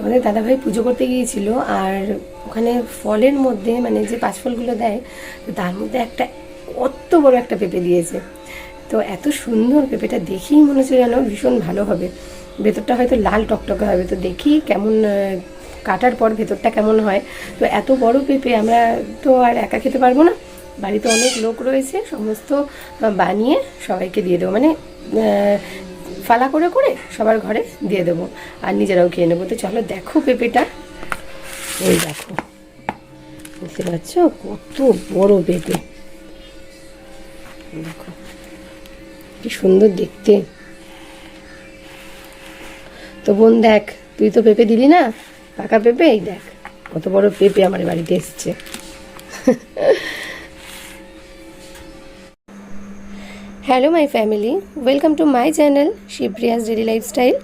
তোমাদের দাদাভাই পুজো করতে গিয়েছিল আর ওখানে ফলের মধ্যে মানে যে পাঁচ ফলগুলো দেয়, তো তার মধ্যে একটা অত বড় একটা পেঁপে দিয়েছে। তো এত সুন্দর পেঁপেটা দেখেই মনে হচ্ছে যেন ভীষণ ভালো হবে। ভেতরটা হয়তো লাল টকটকে হবে, তো দেখি কেমন কাটার পর ভেতরটা কেমন হয়। তো এত বড় পেঁপে আমরা তো আর একা খেতে পারব না। বাড়িতে অনেক লোক রয়েছে, সমস্ত বানিয়ে সবাইকে দিয়ে দেবো। মানে ফালা করে করে সবার ঘরে দিয়ে দেবো। আর নিজেরাও খেয়ে নেব। তো চলো দেখো পেঁপেটা। এই দেখো। বুঝতে পারছ কত বড় পেঁপে। দেখো। কি সুন্দর দেখতে। তো বোন, দেখ, তুই তো পেঁপে দিলি না? পাকা পেঁপে? এই দেখ, কত বড় পেঁপে আমার বাড়িতে এসছে। Hello my family welcome to my channel Shivpriya's daily lifestyle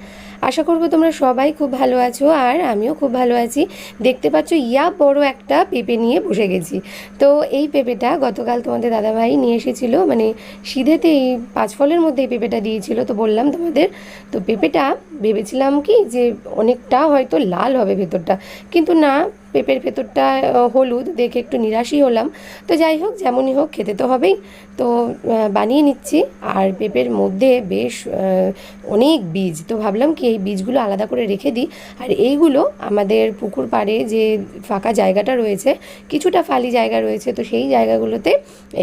আশা করব তোমরা সবাই খুব ভালো আছো আর আমিও খুব ভালো আছি। দেখতে পাচ্ছ, ইয়া বড় একটা পেঁপে নিয়ে বসে গেছি। তো এই পেঁপেটা গতকাল তোমাদের দাদাভাই নিয়ে এসেছিল মানে সিধেতে এই পাঁচ ফলের মধ্যে এই পেঁপেটা দিয়েছিল, তো বললাম তোমাদের। তো পেঁপেটা ভেবেছিলাম কি যে অনেকটা হয়তো লাল হবে ভেতরটা। কিন্তু না পেঁপের ভেতরটা হলুদ দেখে একটু নিরাশই হলাম। তো যাই হোক, যেমনই হোক, খেতে তো হবেই। তো বানিয়ে নিচ্ছি। আর পেঁপের মধ্যে বেশ অনেক বীজ। তো ভাবলাম কি এই বীজগুলো আলাদা করে রেখে দিই। আর এইগুলো আমাদের পুকুর পাড়ে যে ফাঁকা জায়গাটা রয়েছে, কিছুটা ফালি জায়গা রয়েছে, তো সেই জায়গাগুলোতে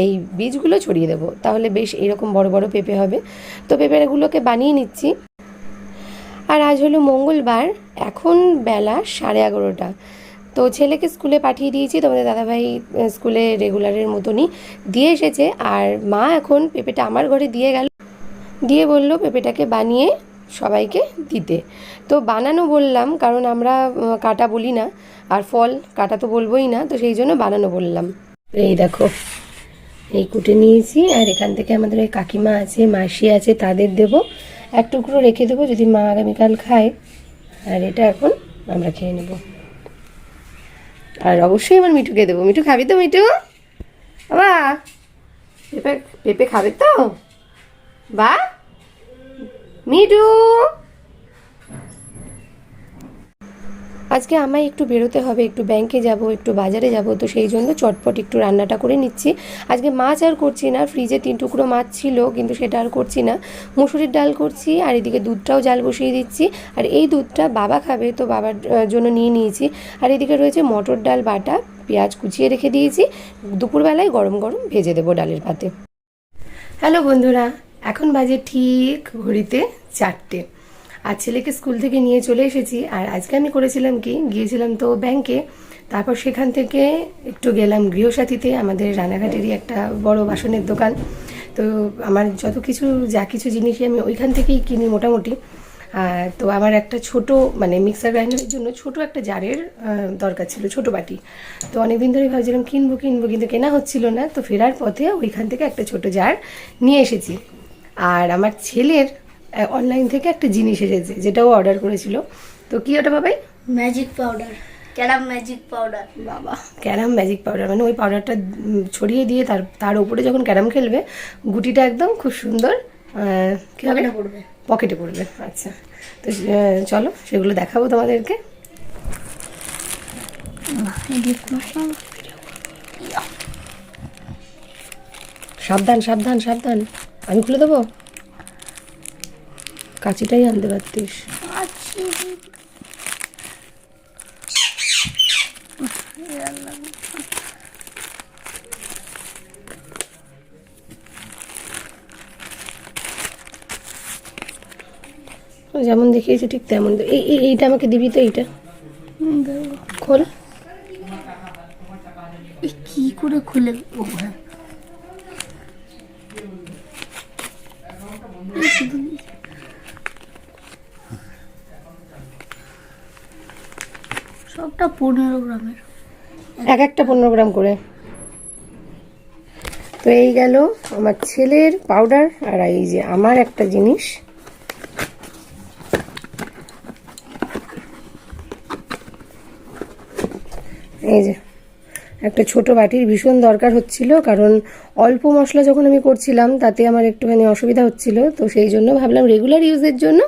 এই বীজগুলো ছড়িয়ে দেবো। তাহলে বেশ এরকম বড় বড় পেঁপে হবে। তো পেঁপেগুলোকে বানিয়ে নিচ্ছি। আর আজ হলো মঙ্গলবার। এখন বেলা সাড়ে এগারোটা। তো ছেলেকে স্কুলে পাঠিয়ে দিয়েছি, তোমাদের দাদাভাই স্কুলে রেগুলারের মতনই দিয়ে এসেছে। আর মা এখন পেঁপেটা আমার ঘরে দিয়ে গেল, দিয়ে বলল পেঁপেটাকে বানিয়ে সবাইকে দিতে। তো বানানো বললাম, কারণ আমরা কাটা বলি না, আর ফল কাটা তো বলবোই না, তো সেই জন্য বানানো বললাম। এই দেখো, এই কুটে নিয়েছি, আর এখান থেকে আমাদের ওই কাকিমা আছে, মাসি আছে, তাদের দেবো। এক টুকরো রেখে দেবো, যদি মা আগামীকাল খায়। আর এটা এখন আমরা খেয়ে নেব। আর অবশ্যই আমার মিঠু খেয়ে দেবো। মিঠু, খাবি তো মিঠু? বাবা, পেঁপে পেঁপে খাবে তো? বা, মিঠু! আজকে আমায় একটু বেরোতে হবে, একটু ব্যাংকে যাব, একটু বাজারে যাব, তো সেই জন্য চটপট একটু রান্নাটা করে নিচ্ছি। আজকে মাছ আর করছি না ফ্রিজে তিন টুকরো মাছ ছিল, কিন্তু সেটা আর করছি না। মুসুরির ডাল করছি, আর এদিকে দুধটাও জাল বসিয়ে দিচ্ছি। আর এই দুধটা বাবা খাবে, তো বাবার জন্য নিয়ে নিয়েছি। আর এদিকে রয়েছে মটর ডাল, বাটা, পেঁয়াজ কুচিয়ে রেখে দিয়েছি। দুপুরবেলায় গরম গরম ভেজে দেবো ডালের ভাতে। হ্যালো বন্ধুরা, এখন বাজে ঠিক ঘড়িতে চারটে। আর ছেলেকে স্কুল থেকে নিয়ে চলে এসেছি। আর আজকে আমি করেছিলাম কি, গিয়েছিলাম তো ব্যাংকে তারপর সেখান থেকে একটু গেলাম গৃহসাথীতে, আমাদের রানাঘাটেরই একটা বড় বাসনের দোকান। তো আমার যত কিছু, যা কিছু জিনিসই আমি ওইখান থেকেই কিনি মোটামুটি। তো আমার একটা ছোট মানে মিক্সার গ্রাইন্ডারের জন্য ছোট একটা জারের দরকার ছিল, ছোট বাটি। তো অনেকদিন ধরে ভাবছিলাম, কিনবো কিনবো, কিন্তু কেনা হচ্ছিল না। তো ফেরার পথে ওইখান থেকে একটা ছোট জার নিয়ে এসেছি। আর আমার ছেলের অনলাইন থেকে একটা জিনিস এসেছে যেটাও অর্ডার করেছিল। তো কি ওটা Babai? Magic powder carrom magic powder বাবা ক্যারাম ম্যাজিক পাউডার মানে ওই পাউডারটা ছড়িয়ে দিয়ে তার তার উপরে যখন ক্যারাম খেলবে গুটিটা একদম খুব সুন্দর কি হবে? পড়বে। পকেটে পড়বে আচ্ছা। তো চলো সেগুলো দেখাবো তোমাদেরকে। সাবধান সাবধান সাবধান। আমি খুলে দেবো? কাঁচিটাই আনতে পারতিস। যেমন দেখিয়েছি ঠিক তেমন এই এই- এইটা আমাকে দিবি তো এইটা? খোল। কি করে খুলে ও হ্যাঁ। সবটা পনেরো গ্রামের। এক একটা পনেরো গ্রাম করে। তো এই গেল আমার ছেলের পাউডার আর এই যে আমার একটা জিনিস। এই যে একটা ছোট বাটির ভীষণ দরকার হচ্ছিল, কারণ অল্প মশলা যখন আমি করছিলাম তাতে আমার একটুখানি অসুবিধা হচ্ছিল, তো সেই জন্য ভাবলাম রেগুলার ইউজের জন্য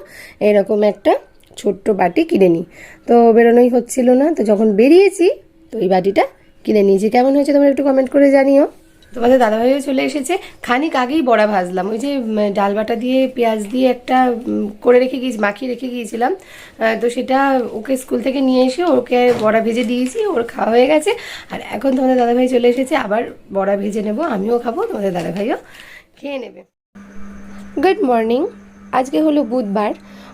এরকম একটা ছোট্ট বাটি কিনে নিই তো বেরোনোই হচ্ছিল না তো যখন বেরিয়েছি তো এই বাটিটা কিনে নিয়েছি কেমন হয়েছে তোমরা একটু কমেন্ট করে জানিও। তোমাদের দাদাভাইও চলে এসেছে। খানিক আগেই বড়া ভাজলাম। ওই যে ডাল বাটা দিয়ে পেঁয়াজ দিয়ে একটা করে রেখে গিয়েছি মাখিয়ে রেখে গিয়েছিলাম। তো সেটা ওকে স্কুল থেকে নিয়ে এসে ওকে বড়া ভেজে দিয়েছি ওর খাওয়া হয়ে গেছে। আর এখন তোমাদের দাদাভাই চলে এসেছে আবার বড়া ভেজে নেব আমিও খাব তোমাদের দাদাভাইও খেয়ে নেবে। গুড মর্নিং আজকে হলো বুধবার।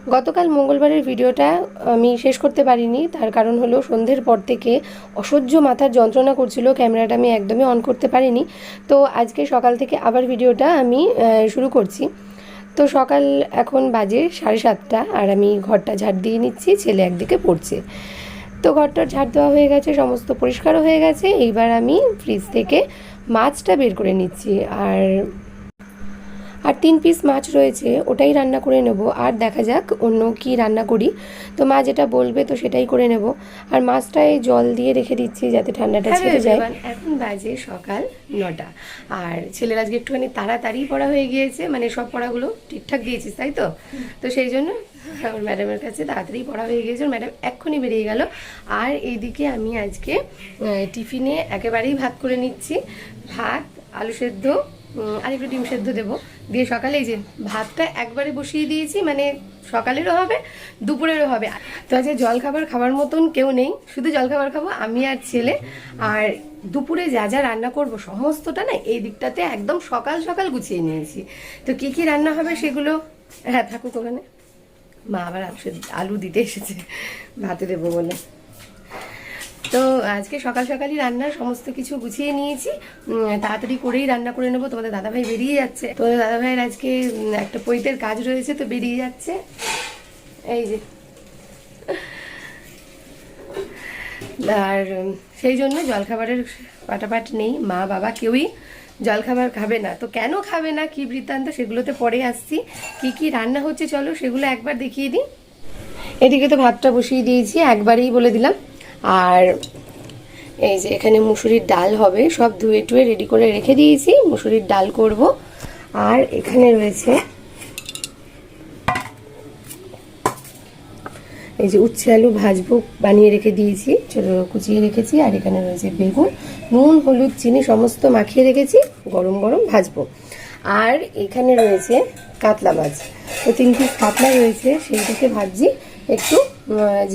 গতকাল মঙ্গলবারের ভিডিওটা আমি শেষ করতে পারিনি। তার কারণ হলো সন্ধ্যের পর থেকে অসহ্য মাথার যন্ত্রণা করছিল, ক্যামেরাটা আমি একদমই অন করতে পারিনি। তো আজকে সকাল থেকে আবার ভিডিওটা আমি শুরু করছি। তো সকাল এখন বাজে সাড়ে সাতটা আর আমি ঘরটা ঝাড় দিয়ে নিচ্ছি, ছেলে একদিকে পড়ছে। তো ঘরটার ঝাড় দেওয়া হয়ে গেছে, সমস্ত পরিষ্কারও হয়ে গেছে। এইবার আমি ফ্রিজ থেকে মাছটা বের করে নিচ্ছি। আর আর তিন পিস মাছ রয়েছে ওটাই রান্না করে নেব। আর দেখা যাক অন্য কি রান্না করি। তো মা যেটা বলবে তো সেটাই করে নেব। আর মাছটায় জল দিয়ে রেখে দিচ্ছি যাতে ঠান্ডাটা ছেড়ে যায়। এখন বাজে সকাল নটা। আর ছেলের আজকে একটুখানি তাড়াতাড়ি পড়া হয়ে গিয়েছে মানে সব পড়াগুলো ঠিকঠাক দিয়েছিস তাই তো? তো সেই জন্য আমার ম্যাডামের কাছে তাড়াতাড়ি পড়া হয়ে গিয়েছে ম্যাডাম এক্ষুনি বেরিয়ে গেল। আর এইদিকে আমি আজকে টিফিনে একেবারেই ভাত করে নিচ্ছি। ভাত আলু সেদ্ধ আর একটু ডিম সেদ্ধ দেবো। দিয়ে সকালে যে ভাতটা একবারে বসিয়ে দিয়েছি মানে সকালেরও হবে, দুপুরেরও হবে। তো আজকে জল খাবার মতন কেউ নেই, শুধু জল খাবার খাব, আমি আর ছেলে। আর দুপুরে যা যা রান্না করব, সমস্তটা না এই দিকটাতে একদম সকাল সকাল গুছিয়ে নিয়েছি। তো কি কি রান্না হবে সেগুলো হ্যাঁ থাকুক ওখানে। মা আবার আলু দিতে এসেছে, ভাতে দেবো বলে। তো আজকে সকাল সকালই রান্নার সমস্ত কিছু গুছিয়ে নিয়েছি। তাড়াতাড়ি করেই রান্না করে নেব। তোমাদের দাদাভাই বেরিয়ে যাচ্ছে। তোমাদের দাদাভাইয়ের আজকে একটা পৈতের কাজ রয়েছে তো বেরিয়ে যাচ্ছে। এই যে। আর সেই জন্য জলখাবারের পাটাপাট নেই। মা, বাবা কেউই জলখাবার খাবে না। তো কেন খাবে না? কি বৃত্তান্ত? সেগুলোতে পরে আসছি। কি কি রান্না হচ্ছে চলো সেগুলো একবার দেখিয়ে দিই। এদিকে তো ভাতটা বসিয়ে দিয়েছি। একবারেই বলে দিলাম। আর এই যে এখানে মুসুরির ডাল হবে, সব ধুয়ে টুয়ে রেডি করে রেখে দিয়েছি, মুসুরির ডাল করব। আর এখানে রয়েছে এই যে উচ্ছে আলু ভাজবো, বানিয়ে রেখে দিয়েছি, ছোটো কুচিয়ে রেখেছি, আর এখানে রয়েছে বেগুন, নুন, হলুদ, চিনি সমস্ত মাখিয়ে রেখেছি, গরম গরম ভাজবো। আর এখানে রয়েছে কাতলা মাছ। তো তিন পিস কাতলা রয়েছে, সেইটাকে ভাজছি একটু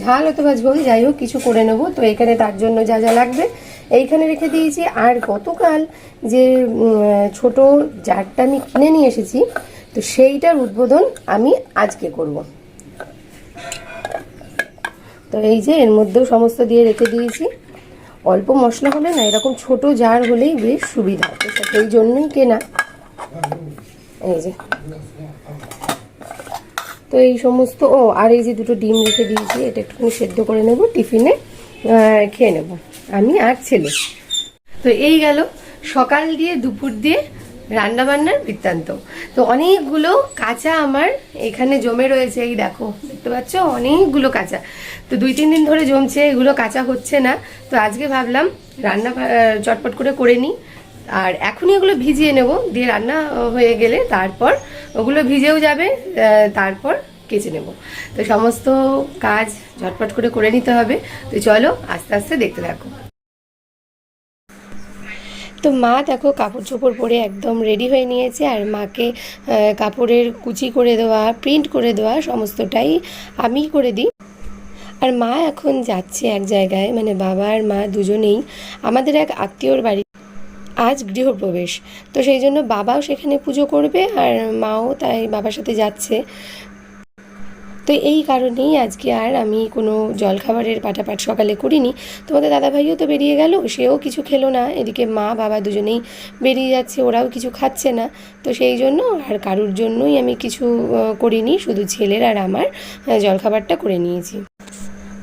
ঝাল অথবা ঝোল যাই হোক, কিছু করে নেব। তো এখানে তার জন্য যা যা লাগবে। এইখানে রেখে দিয়েছি, আর গতকাল যে ছোট জারটা আমি কিনে নিয়ে এসেছি, তো সেইটার উদ্বোধন আমি আজকে করব। তো এই যে, এর মধ্যেও সমস্ত দিয়ে রেখে দিয়েছি। অল্প মশলা হলে না, এরকম ছোট জার হলেই বেশ সুবিধা। সেই জন্যই কেনা। এই যে। তো এই সমস্ত, ও, আর এই যে দুটো ডিম রেখে দিয়েছি, এটা একটুখানি সেদ্ধ করে নেব, টিফিনে খেয়ে নেব। আমি আর ছেলে। তো এই গেল সকাল দিয়ে দুপুর দিয়ে রান্না বান্নার বৃত্তান্ত। তো অনেকগুলো কাঁচা আমার এখানে জমে রয়েছে, এই দেখো, দেখতে পাচ্ছ? অনেকগুলো কাঁচা। তো দুই, তিন দিন ধরে জমছে, এগুলো কাঁচা হচ্ছে না। তো আজকে ভাবলাম রান্না চটপট করে করে নিই। আর এখনই ওগুলো ভিজিয়ে নেব। দিয়ে রান্না হয়ে গেলে তারপর ওগুলো ভিজেও যাবে তারপর কেচে নেব। তো সমস্ত কাজ ঝটপট করে করে নিতে হবে। তো চলো আস্তে আস্তে দেখতে থাকো। তো মা দেখো কাপড় চোপড় পরে একদম রেডি হয়ে নিয়েছে আর মাকে কাপড়ের কুচি করে দেওয়া প্রিন্ট করে দেওয়া সমস্তটাই আমি করে দিই। আর মা এখন যাচ্ছে এক জায়গায় মানে বাবা আর মা দুজনেই। আমাদের এক আত্মীয়র বাড়ি। আজ গৃহপ্রবেশ। তো সেই জন্য বাবাও সেখানে পুজো করবে আর মাও তাই বাবার সাথে যাচ্ছে। তো এই কারণেই আজকে আর আমি কোনো জলখাবারের পাটাপাট সকালে করিনি। তোমাদের দাদাভাইও তো বেরিয়ে গেল, সেও কিছু খেলো না। এদিকে মা, বাবা দুজনেই বেরিয়ে যাচ্ছে, ওরাও কিছু খাচ্ছে না। তো সেই জন্য আর কারুর জন্যই আমি কিছু করিনি, শুধু ছেলের আর আমার জলখাবারটা করে নিয়েছি।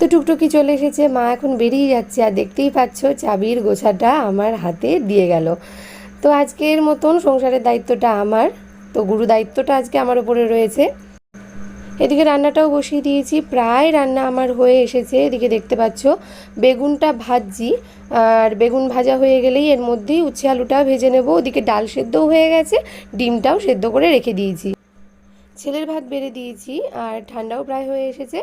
তো টুকটুকি চলে এসেছে। মা এখন বেরিয়ে যাচ্ছে আর দেখতেই পাচ্ছ চাবির গোছাটা আমার হাতে দিয়ে গেল। তো আজকের মতন সংসারের দায়িত্বটা আমার। তো গুরু দায়িত্বটা আজকে আমার উপরে রয়েছে। এদিকে রান্নাটাও বসিয়ে দিয়েছি। প্রায় রান্না আমার হয়ে এসেছে। এদিকে দেখতে পাচ্ছ বেগুনটা ভাজছি। আর বেগুন ভাজা হয়ে গেলেই এর মধ্যেই উচ্ছে আলুটা ভেজে নেব। ওদিকে ডাল সেদ্ধও হয়ে গেছে। ডিমটাও সেদ্ধ করে রেখে দিয়েছি। ছেলের ভাত বেড়ে দিয়েছি আর ঠান্ডাও প্রায় হয়ে এসেছে।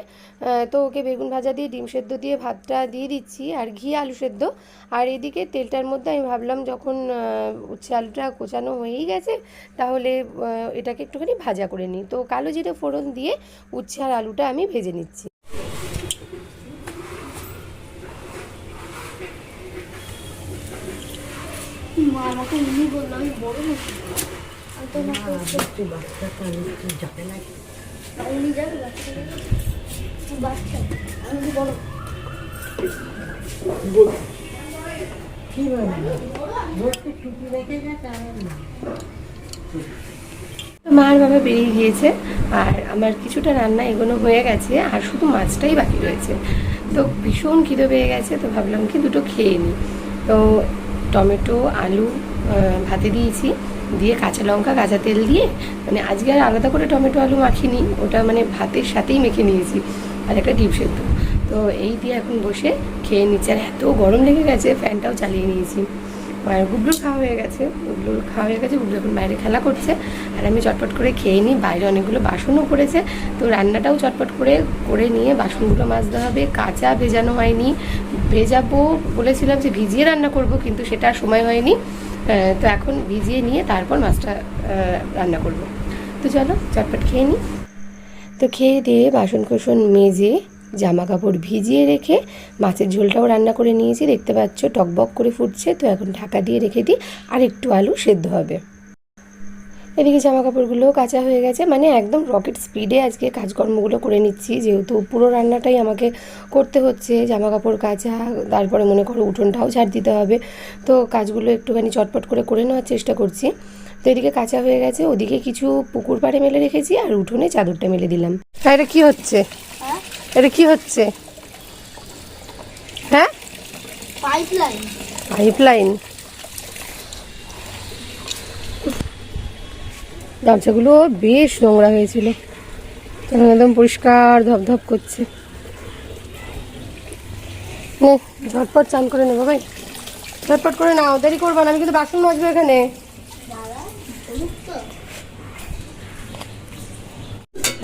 তো ওকে বেগুন ভাজা দিয়ে, ডিম সেদ্ধ দিয়ে, ভাতটা দিয়ে দিচ্ছি আর ঘি, আলু সেদ্ধ। আর এদিকে তেলটার মধ্যে আমি ভাবলাম যখন উচ্ছে আলুটা কোচানো হয়েই গেছে, তাহলে এটাকে একটুখানি ভাজা করে নিই। তো কালো জিরে ফোড়ন দিয়ে উচ্ছে আর আলুটা আমি ভেজে নিচ্ছি। মা আমাকে উনি বলল আমি বড় কি বড় মা বাবা বেরিয়ে গিয়েছে আর আমার কিছুটা রান্না এগোনো হয়ে গেছে আর শুধু মাছটাই বাকি রয়েছে। তো ভীষণ খিদে পেয়ে গেছে, তো ভাবলাম কি দুটো খেয়ে নিই তো টমেটো, আলু ভাতে দিয়েছি। দিয়ে কাঁচা লঙ্কা কাঁচা তেল দিয়ে মানে আজকে আর আলাদা করে টমেটো আলু মাখিনি, ওটা মানে ভাতের সাথেই মেখে নিয়েছি, আর একটা ডিপ সেদ্ধ। তো এই দিয়ে এখন বসে খেয়ে নিচ্ছি, আর এত গরম লেগে গেছে, ফ্যানটাও চালিয়ে নিয়েছি। আর গুবলুর খাওয়া হয়ে গেছে, গুবলুর খাওয়া হয়ে গেছে, গুবলু এখন বাইরে খেলা করছে, আর আমি চটপট করে খেয়ে নিই, বাইরে অনেকগুলো বাসনও পড়েছে, তো রান্নাটাও চটপট করে করে নিয়ে বাসনগুলো মাজতে হবে, কাঁচা ভেজানো হয়নি, ভেজাবো বলেছিলাম যে ভিজিয়ে রান্না করব, কিন্তু সেটা সময় হয়নি তো এখন ভিজিয়ে নিয়ে তারপর মাছটা রান্না করব। তো চলো, চটপট খেয়ে নিই তো খেয়ে দিয়ে বাসন কোসন মেজে জামা কাপড় ভিজিয়ে রেখে মাছের ঝোলটাও রান্না করে নিয়েছি। দেখতে পাচ্ছ, টকবক করে ফুটছে। তো এখন ঢাকা দিয়ে রেখে দিই। আর একটু আলু সেদ্ধ হবে। এদিকে জামা কাপড়গুলো কাঁচা হয়ে গেছে। মানে একদম রকেট স্পিডে আজকে কাজকর্মগুলো করে নিচ্ছি। যেহেতু পুরো রান্নাটাই আমাকে করতে হচ্ছে। জামা কাপড় কাচা তারপরে মনে করো উঠোনটাও ঝাড় দিতে হবে। তো কাজগুলো একটুখানি চটপট করে করে নেওয়ার চেষ্টা করছি। তো এদিকে কাঁচা হয়ে গেছে। ওদিকে কিছু পুকুর পাড়ে মেলে রেখেছি আর উঠোনে চাদরটা মেলে দিলাম। হ্যাঁ এটা কি হচ্ছে? হ্যাঁ? এটা কি হচ্ছে? হ্যাঁ? পাইপ লাইন গামছাগুলো বেশ নোংরা হয়েছিল। একদম পরিষ্কার ধপধপ করছে। নে ঝটপট চান করে নেব ভাই। ঝটপট করে নাও, দেরি করব না, আমি কিন্তু বাসন মাজবো এখানে।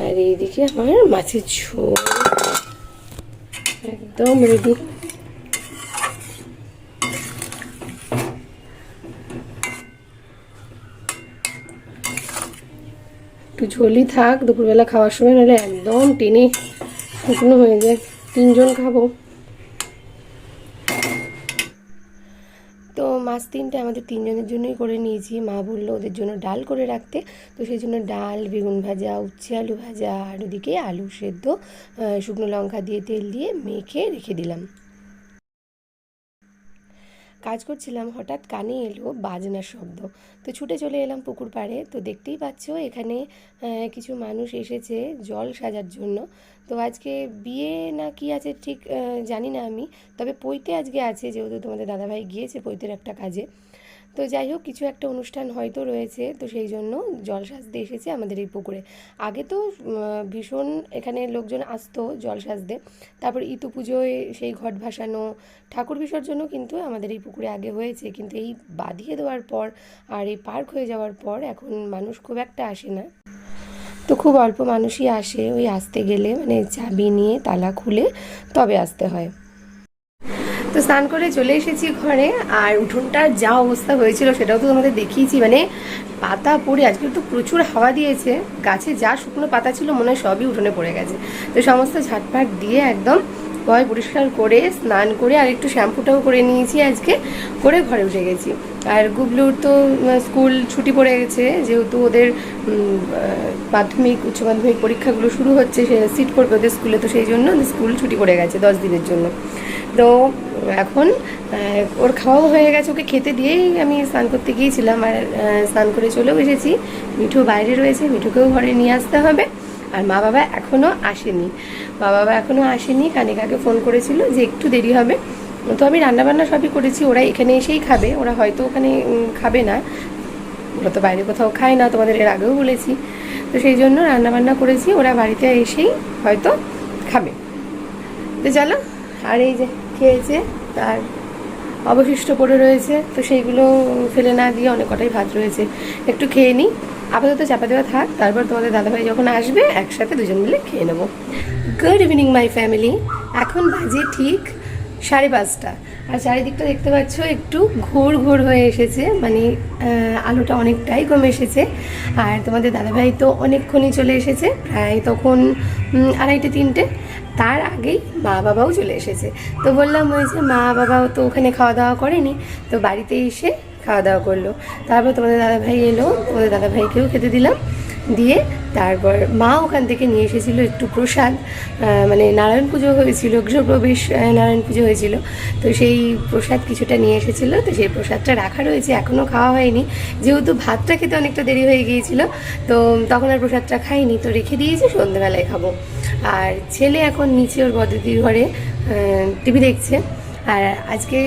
আর এইদিকে আমার মাছের ঝোল। একদম রেডি একটু ঝোলই থাক, দুপুরবেলা খাওয়ার সময়, নাহলে একদম টেনে শুকনো হয়ে যায়। তিনজন খাব। তো মাছ তিনটে আমাদের তিনজনের জন্যই করে নিয়েছি। মা বলল ওদের জন্য ডাল করে রাখতে। তো সেই জন্য ডাল, বেগুন ভাজা, উচ্ছে আলু ভাজা, আর ওদিকে আলু সেদ্ধ শুকনো লঙ্কা দিয়ে তেল দিয়ে মেখে রেখে দিলাম। কাজ করছিলাম, হঠাৎ কানে এলো বাজনার শব্দ। তো ছুটে চলে এলাম পুকুর পাড়ে। তো দেখতেই পাচ্ছ এখানে কিছু মানুষ এসেছে জল সাজার জন্য। তো আজকে বিয়ে না কি আছে ঠিক জানি না আমি। তবে পৈতে আজকে আছে, যেহেতু তোমাদের দাদাভাই গিয়েছে পৈতের একটা কাজে। তো যাই হোক, কিছু একটা অনুষ্ঠান হয়তো রয়েছে, তো সেই জন্য জল সাজতে এসেছে আমাদের এই পুকুরে। আগে তো ভীষণ এখানে লোকজন আসতো জল সাজতে। তারপর ইতু পুজোয় সেই ঘট ভাসানো, ঠাকুর বিসর্জনও কিন্তু আমাদের এই পুকুরে আগে হয়েছে। কিন্তু এই বাঁধিয়ে দেওয়ার পর আর এই পার্ক হয়ে যাওয়ার পর এখন মানুষ খুব একটা আসে না। তো খুব অল্প মানুষই আসে ওই আসতে গেলে মানে চাবি নিয়ে, তালা খুলে তবে আসতে হয়। তো স্নান করে চলে এসেছি ঘরে, আর উঠোনটার যা অবস্থা হয়েছিল সেটাও তো তোমাদের দেখিয়েছি। মানে পাতা পড়ে আজকে তো প্রচুর হাওয়া দিয়েছে। গাছে যা শুকনো পাতা ছিল মনে হয় সবই উঠোনে পড়ে গেছে। তো সমস্ত ঝাটপাট দিয়ে একদম ভয় পরিষ্কার করে, স্নান করে আর একটু শ্যাম্পুটাও করে নিয়েছি আজকে, করে ঘরে উঠে গেছি। আর গুবলুর তো স্কুল ছুটি পড়ে গেছে, যেহেতু ওদের মাধ্যমিক, উচ্চ মাধ্যমিক পরীক্ষাগুলো শুরু হচ্ছে, সে সিট পড়বে ওদের স্কুলে, তো সেই জন্য স্কুল ছুটি পড়ে গেছে দশ দিনের জন্য। তো এখন ওর খাওয়াও হয়ে গেছে, ওকে খেতে দিয়েই আমি স্নান করতে গিয়েছিলাম। আর স্নান করে চলেও এসেছি। মিঠু বাইরে রয়েছে, মিঠুকেও ঘরে নিয়ে আসতে হবে। আর মা বাবা এখনও আসেনি। মা বাবা এখনও আসেনি, কানিকাকে ফোন করেছিল যে একটু দেরি হবে। তো আমি রান্নাবান্না সবই করেছি, ওরা এখানে এসেই খাবে, ওরা হয়তো ওখানে খাবে না। ওরা তো বাইরে কোথাও খায় না, তোমাদের এর আগেও বলেছি। তো সেই জন্য রান্নাবান্না করেছি, ওরা বাড়িতে এসেই হয়তো খাবে। তো চলো, আর এই যে খেয়েছে, আর অবশিষ্ট পড়ে রয়েছে, তো সেইগুলো ফেলে না দিয়ে অনেক কটাই ভাত রয়েছে। একটু খেয়ে নিই। আপাতত চাপা দেওয়া থাক, তারপর তোমাদের দাদাভাই যখন আসবে, একসাথে দুজন মিলে খেয়ে নেব। গুড ইভিনিং মাই ফ্যামিলি এখন বাজে ঠিক সাড়ে পাঁচটা। আর চারিদিকটা দেখতে পাচ্ছ, একটু ঘোর ঘোর হয়ে এসেছে। মানে আলোটা অনেকটাই কমে এসেছে। আর তোমাদের দাদাভাই তো অনেকক্ষণই চলে এসেছে। প্রায় তখন আড়াইটে, তিনটে। তার আগেই মা বাবাও চলে এসেছে। তো বললাম ওই যে মা বাবাও তো ওখানে খাওয়া দাওয়া করেনি, তো বাড়িতে এসে খাওয়া দাওয়া করল। তারপর তোমাদের দাদাভাই এলো, তোমাদের দাদাভাইকেও খেতে দিলাম। দিয়ে তারপর মা ওখান থেকে নিয়ে এসেছিল একটু প্রসাদ মানে নারায়ণ পুজো হয়েছিল, গৃহপ্রবেশ নারায়ণ পুজো হয়েছিল। তো সেই প্রসাদ কিছুটা নিয়ে এসেছিল, তো সেই প্রসাদটা রাখা রয়েছে এখনও খাওয়া হয়নি। যেহেতু ভাতটা খেতে অনেকটা দেরি হয়ে গিয়েছিল, তো তখন আর প্রসাদটা খাইনি, তো রেখে দিয়েছি, সন্ধ্যেবেলায় খাব। আর ছেলে এখন নিচে ওর বদিদির ঘরে টিভি দেখছে। আর আজকে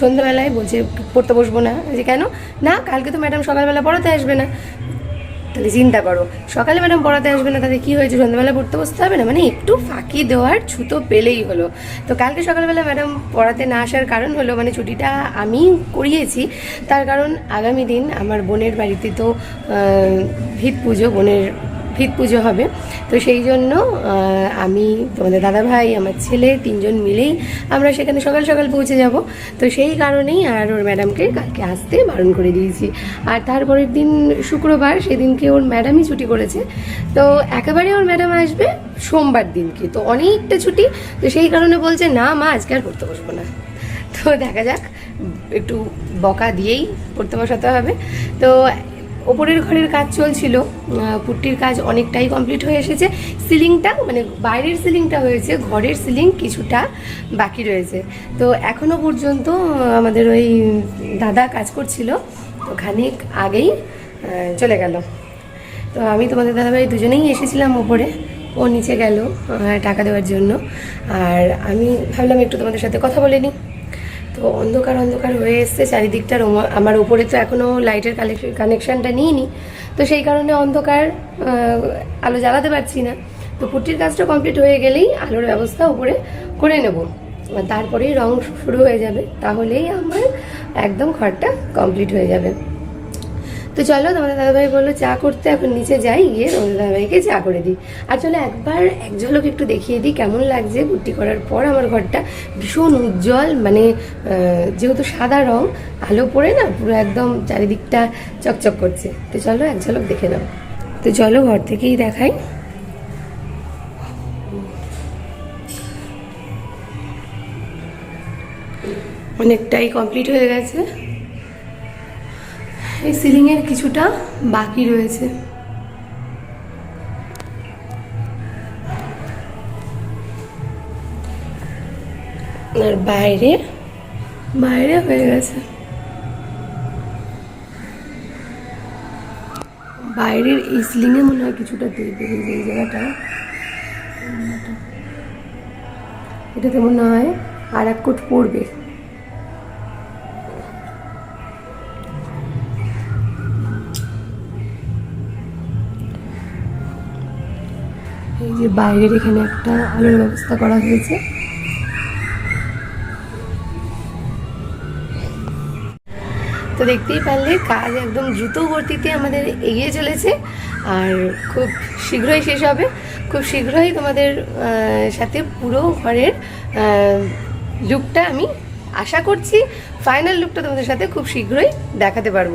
সন্ধ্যাবেলায় বলছে, পড়তে বসবো না। যে কেন? না, কালকে তো ম্যাডাম সকালবেলা পড়াতে আসবে না। তাহলে চিন্তা করো। সকালে ম্যাডাম পড়াতে আসবে না, তাহলে কী হয়েছে? সন্ধ্যাবেলা পড়তে বসতে হবে না? মানে একটু ফাঁকি দেওয়ার ছুতো পেলেই হলো। তো কালকে সকালবেলা ম্যাডাম পড়াতে না আসার কারণ হলো মানে ছুটিটা আমি করিয়েছি। তার কারণ আগামী দিন আমার বোনের বাড়িতে তো ভিত পুজো, বোনের ভিত পুজো হবে। তো সেই জন্য আমি তোমাদের দাদাভাই আমার ছেলে, তিনজন মিলেই আমরা সেখানে সকাল সকাল পৌঁছে যাব। তো সেই কারণেই আর ওর ম্যাডামকে কালকে আসতে বারণ করে দিয়েছি। আর তারপরের দিন শুক্রবার, সেদিনকে ওর ম্যাডামই ছুটি করেছে। তো একেবারে ওর ম্যাডাম আসবে সোমবার দিনকে। তো অনেকটা ছুটি, তো সেই কারণে বলছে, না মা, আজকে আর পড়তে বসবো না। তো দেখা যাক, একটু বকা দিয়েই পড়তে বসাতে হবে। তো ওপরের ঘরের কাজ চলছিল পুট্টির কাজ অনেকটাই কমপ্লিট হয়ে এসেছে। সিলিংটা মানে বাইরের সিলিংটা হয়েছে, ঘরের সিলিং কিছুটা বাকি রয়েছে। তো এখনও পর্যন্ত আমাদের ওই দাদা কাজ করছিল, তো খানিক আগেই চলে গেল। তো আমি তোমাদের দাদাভাই দুজনেই এসেছিলাম ওপরে, ও নিচে গেল টাকা দেওয়ার জন্য। আর আমি ভাবলাম একটু তোমাদের সাথে কথা বলে নিই। তো অন্ধকার অন্ধকার হয়ে এসছে। চারিদিকটার আমার উপরে তো এখনও লাইটের কানেকশানটা নিইনি। তো সেই কারণে অন্ধকার আলো জ্বালাতে পারছি না। তো পুটির কাজটা কমপ্লিট হয়ে গেলেই আলোর ব্যবস্থা উপরে করে নেব। তারপরেই রং শুরু হয়ে যাবে। তাহলেই আমার একদম ঘরটা কমপ্লিট হয়ে যাবে। তো চলো, তোমাদের দাদাভাই বলল, চা করতে এখন নিচে যাই, গিয়ে তোমাদের দাদাভাইকে চা করে দিই। আর চলো, একবার এক ঝলক একটু দেখিয়ে দিই কেমন লাগছে। বুটি করার পর আমার ঘরটা ভীষণ উজ্জ্বল মানে যেহেতু সাদা রং, আলো পড়ে না, পুরো একদম চারিদিকটা চকচক করছে। তো চলো এক ঝলক দেখে নাও। তো চলো, ঘর থেকেই দেখাই। অনেকটাই কমপ্লিট হয়ে গেছে। এই সিলিংয়ের কিছুটা বাকি রয়েছে। আর বাইরে বাইরে হয়ে গেছে। বাইরের এই সিলিংয়ে মনে হয় কিছুটা দেবে এই এই জায়গাটা। এটাতে মনে হয় আর এক কোট পড়বে। যে বাইরের এখানে একটা আলোর ব্যবস্থা করা হয়েছে। তো দেখতেই পারলে কাজ একদম দ্রুত গতিতে আমাদের এগিয়ে চলেছে আর খুব শীঘ্রই শেষ হবে। খুব শীঘ্রই তোমাদের সাথে পুরো ঘরের লুকটা আমি আশা করছি ফাইনাল লুকটা তোমাদের সাথে খুব শীঘ্রই দেখাতে পারব।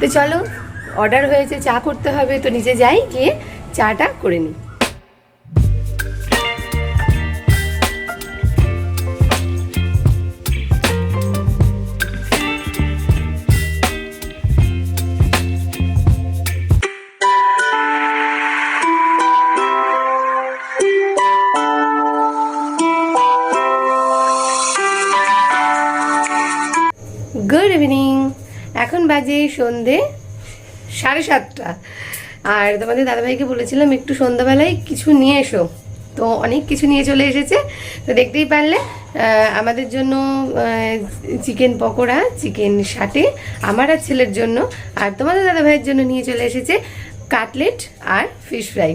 তো চলো অর্ডার হয়েছে, চা করতে হবে, তো নিচে যাই, গিয়ে চাটা করে নিই। এখন বাজে সন্ধে সাড়ে সাতটা। আর তোমাদের দাদাভাইকে বলেছিলাম, একটু সন্ধ্যাবেলায় কিছু নিয়ে এসো। তো অনেক কিছু নিয়ে চলে এসেছে। তো দেখতেই পারলে আমাদের জন্য চিকেন পকোড়া, চিকেন সাটে, আমার আর ছেলের জন্য, আর তোমাদের দাদাভাইয়ের জন্য নিয়ে চলে এসেছে কাটলেট আর ফিশ ফ্রাই।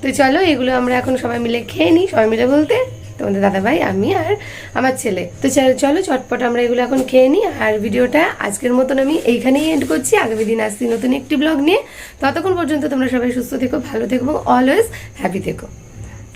তো চলো, এগুলো আমরা এখন সবাই মিলে খেয়ে নিই, সবাই মিলে বলতে। তোমাদের দাদাভাই, আমি আর আমার ছেলে। তো চল- চটপট আমরা এগুলো এখন খেয়ে নিই। আর ভিডিওটা আজকের মতন আমি এইখানেই এন্ড করছি। আগামী দিন আসছি নতুন একটি ব্লগ নিয়ে। ততক্ষণ পর্যন্ত তোমরা সবাই সুস্থ থেকো, ভালো থেকো এবং অলওয়েজ হ্যাপি থেকো।